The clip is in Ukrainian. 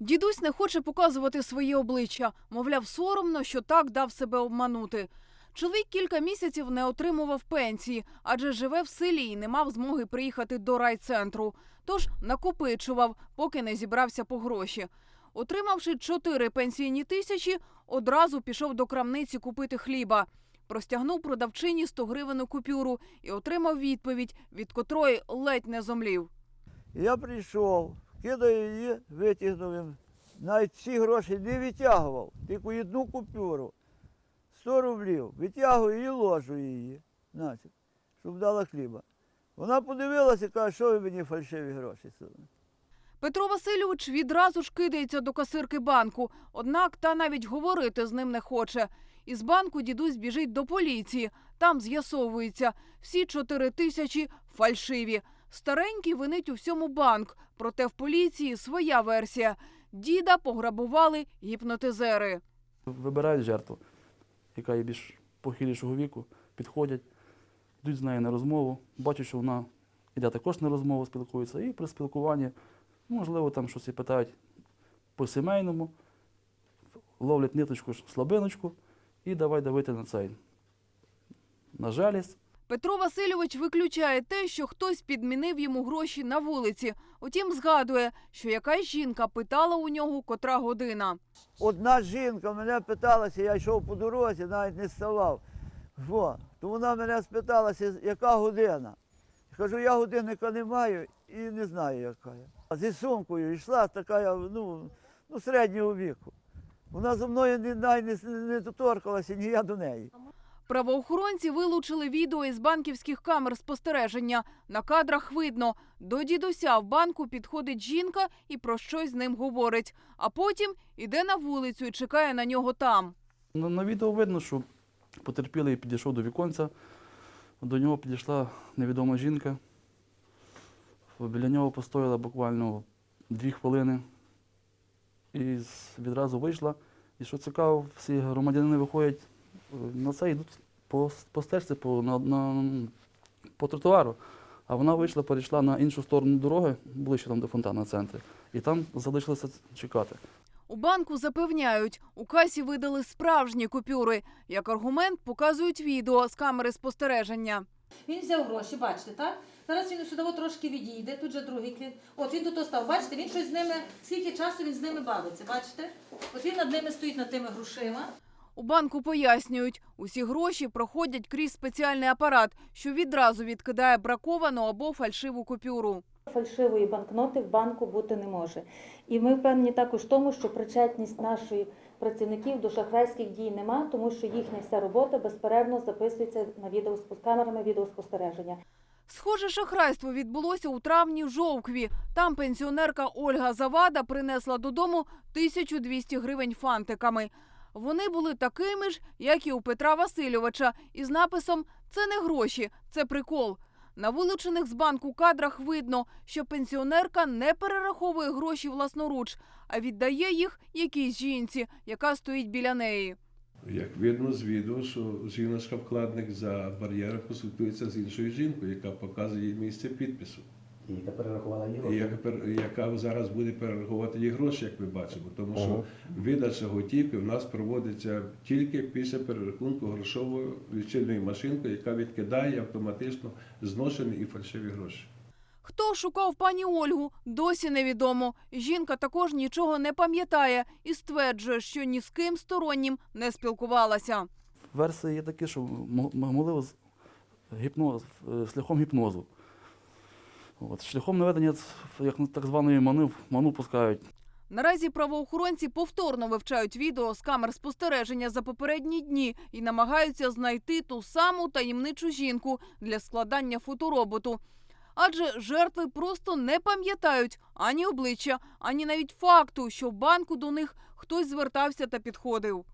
Дідусь не хоче показувати своє обличчя. Мовляв, соромно, що так дав себе обманути. Чоловік кілька місяців не отримував пенсії, адже живе в селі і не мав змоги приїхати до райцентру. Тож накопичував, поки не зібрався по гроші. Отримавши чотири пенсійні тисячі, одразу пішов до крамниці купити хліба. Простягнув продавчині 100 гривень купюру і отримав відповідь, від котрої ледь не зомлів. Я прийшов, кидаю її, витягнув їм. Навіть ці гроші не витягував, тільки одну купюру. 100 рублів. Витягую і ложу її, значить, щоб дала хліба. Вона подивилася і каже, що ви мені фальшиві гроші сунули. Петро Васильович відразу ж кидається до касирки банку, однак та навіть говорити з ним не хоче. Із банку дідусь біжить до поліції. Там з'ясовується, всі чотири тисячі фальшиві. Старенький винить у всьому банк, проте в поліції своя версія. Діда пограбували гіпнотизери. Вибирають жертву, яка є більш похилішого віку, підходять, йдуть з нею на розмову, бачать, що вона йде також на розмову, спілкується, і при спілкуванні, ну, можливо, там щось і питають по-сімейному, ловлять ниточку, слабиночку і давай давити на цей. На жалість. Петро Васильович виключає те, що хтось підмінив йому гроші на вулиці. Утім, згадує, що якась жінка питала у нього котра година. Одна жінка мене питалася, я йшов по дорозі, навіть не ставав. Во. То вона мене спиталася, яка година. Кажу, я годинника не маю і не знаю, яка я. А Зі сумкою йшла така, ну, ну, середнього віку. Вона зі мною навіть не, не доторкалася, ні я до неї. Правоохоронці вилучили відео із банківських камер спостереження. На кадрах видно, до дідуся в банку підходить жінка і про щось з ним говорить. А потім іде на вулицю і чекає на нього там. На, на відео видно, що потерпілий підійшов до віконця, до нього підійшла невідома жінка. Біля нього постояла буквально дві хвилини і відразу вийшла. І що цікаво, всі громадянини виходять е, на це, йдуть по, по стежці, по, на, на, по тротуару. А вона вийшла, перейшла на іншу сторону дороги, ближче там до фонтану центрі, і там залишилася чекати. У банку запевняють, у касі видали справжні купюри. Як аргумент показують відео з камери спостереження. Він взяв гроші, бачите, так? Зараз він сюди трошки відійде, тут же другий клієнт. От він тут став, бачите, він щось з ними, скільки часу він з ними бавиться, бачите? От він над ними стоїть над тими грошима. У банку пояснюють, усі гроші проходять крізь спеціальний апарат, що відразу відкидає браковану або фальшиву купюру. Фальшивої банкноти в банку бути не може. І ми впевнені також в тому, що причетність наших працівників до шахрайських дій нема, тому що їхня вся робота безперервно записується на відео з камерами відеоспостереження. Схоже, шахрайство відбулося у травні в Жовкві. Там пенсіонерка Ольга Завада принесла додому 1200 гривень фантиками. Вони були такими ж, як і у Петра Васильовича, із написом Це не гроші, це прикол. На вилучених з банку кадрах видно, що пенсіонерка не перераховує гроші власноруч, а віддає їх якійсь жінці, яка стоїть біля неї. Як видно з відео, що жіночка-вкладник за бар'єром консультується з іншою жінкою, яка показує місце підпису, І яка перерахувала її гроші. яка, пер- яка зараз буде перераховувати їй гроші, як ми бачимо. Тому що Ага. видача готівки в нас проводиться тільки після перерахунку грошовою лічильною машинкою, яка відкидає автоматично зношені і фальшиві гроші. Хто шукав пані Ольгу, досі невідомо. Жінка також нічого не пам'ятає і стверджує, що ні з ким стороннім не спілкувалася. Версії є такі, що мо- могли з- гіпноз, е, шляхом гіпнозу. От, шляхом наведення як так званої мани, ману пускають. Наразі правоохоронці повторно вивчають відео з камер спостереження за попередні дні і намагаються знайти ту саму таємничу жінку для складання фотороботу. Адже жертви просто не пам'ятають ані обличчя, ані навіть факту, що в банку до них хтось звертався та підходив.